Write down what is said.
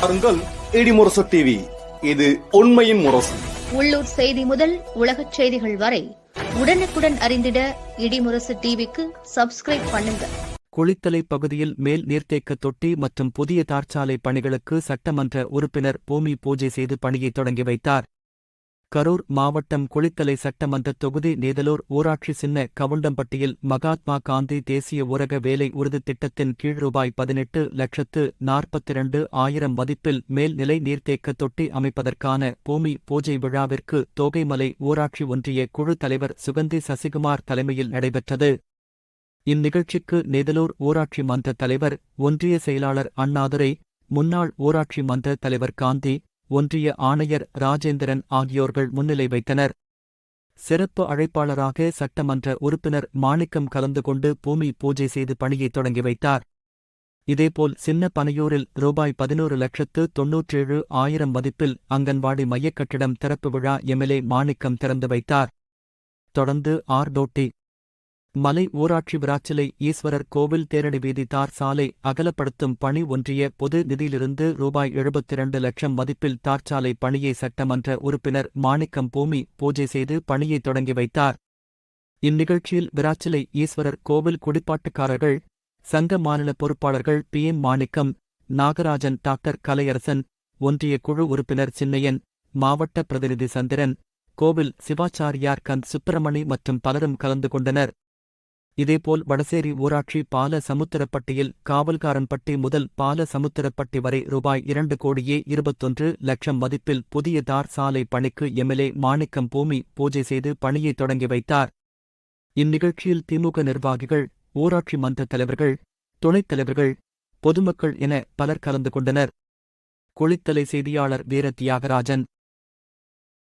பாருங்கள் இடிமுரசு டிவி இது உண்மையின் முரசு. உள்ளூர் செய்தி முதல் உலகச் செய்திகள் வரை உடனுக்குடன் அறிந்திட இடிமுரசு டிவிக்கு சப்ஸ்கிரைப் பண்ணுங்க. குளித்தலை பகுதியில் மேல் நீர்த்தேக்க தொட்டி மற்றும் புதிய தார்ச்சாலை பணிகளுக்கு சட்டமன்ற உறுப்பினர் பூமி பூஜை செய்து பணியை தொடங்கி வைத்தார். கரூர் மாவட்டம் குளித்தலை சட்டமன்ற தொகுதி நேதலூர் ஊராட்சி சின்ன கவுண்டம்பட்டியில் மகாத்மா காந்தி தேசிய ஊரக வேலை உறுதி திட்டத்தின் கீழ் ரூபாய் பதினெட்டு லட்சத்து நாற்பத்திரண்டு ஆயிரம் மதிப்பில் மேல்நிலை நீர்த்தேக்க தொட்டி அமைப்பதற்கான பூமி பூஜை விழாவிற்கு தோகைமலை ஊராட்சி ஒன்றிய குழு தலைவர் சுகந்தி சசிகுமார் தலைமையில் நடைபெற்றது. இந்நிகழ்ச்சிக்கு நெதலூர் ஊராட்சி மன்ற தலைவர் ஒன்றிய செயலாளர் அண்ணாதுரை முன்னாள் ஊராட்சி மன்ற தலைவர் காந்தி ஒன்றிய ஆணையர் ராஜேந்திரன் ஆகியோர்கள் முன்னிலை வைத்தனர். சிறப்பு அழைப்பாளராக சட்டமன்ற உறுப்பினர் மாணிக்கம் கலந்து கொண்டு பூமி பூஜை செய்து பணியை தொடங்கி வைத்தார். இதேபோல் சின்ன பனையூரில் ரூபாய் பதினோரு லட்சத்து தொன்னூற்றேழு ஆயிரம் மதிப்பில் அங்கன்வாடி மையக் கட்டிடம் திறப்பு விழா எம்எல்ஏ மாணிக்கம் திறந்து வைத்தார். தொடர்ந்து ஆர். டோட்டி மலை ஊராட்சி விராச்சிலை ஈஸ்வரர் கோவில் தேரடி வீதி தார் சாலை அகலப்படுத்தும் பணி ஒன்றிய பொது நிதியிலிருந்து ரூபாய் எழுபத்திரண்டு லட்சம் மதிப்பில் தார்ச்சாலை பணியை சட்டமன்ற உறுப்பினர் மாணிக்கம் பூமி பூஜை செய்து பணியை தொடங்கி வைத்தார். இந்நிகழ்ச்சியில் விராச்சிலை ஈஸ்வரர் கோவில் குடிப்பாட்டுக்காரர்கள் சங்க மாநில பொறுப்பாளர்கள் P. M. Manickam Nagarajan doctor Kalaiyarasan ஒன்றிய குழு உறுப்பினர் சின்னையன் மாவட்ட பிரதிநிதி சந்திரன் கோவில் சிவாச்சாரியார் கந்த் சுப்பிரமணி மற்றும் பலரும் கலந்து கொண்டனர். இதேபோல் வடசேரி ஊராட்சி பால சமுத்திரப்பட்டியில் காவல்காரன்பட்டி முதல் பால சமுத்திரப்பட்டி வரை ரூபாய் இரண்டு கோடியே இருபத்தொன்று லட்சம் மதிப்பில் புதிய தார் சாலை பணிக்கு எம்எல்ஏ மாணிக்கம் பூமி பூஜை செய்து பணியை தொடங்கி வைத்தார். இந்நிகழ்ச்சியில் திமுக நிர்வாகிகள் ஊராட்சி மன்ற தலைவர்கள் துணைத் தலைவர்கள் பொதுமக்கள் என பலர் கலந்து கொண்டனர். குளித்தலை செய்தியாளர் வீர தியாகராஜன்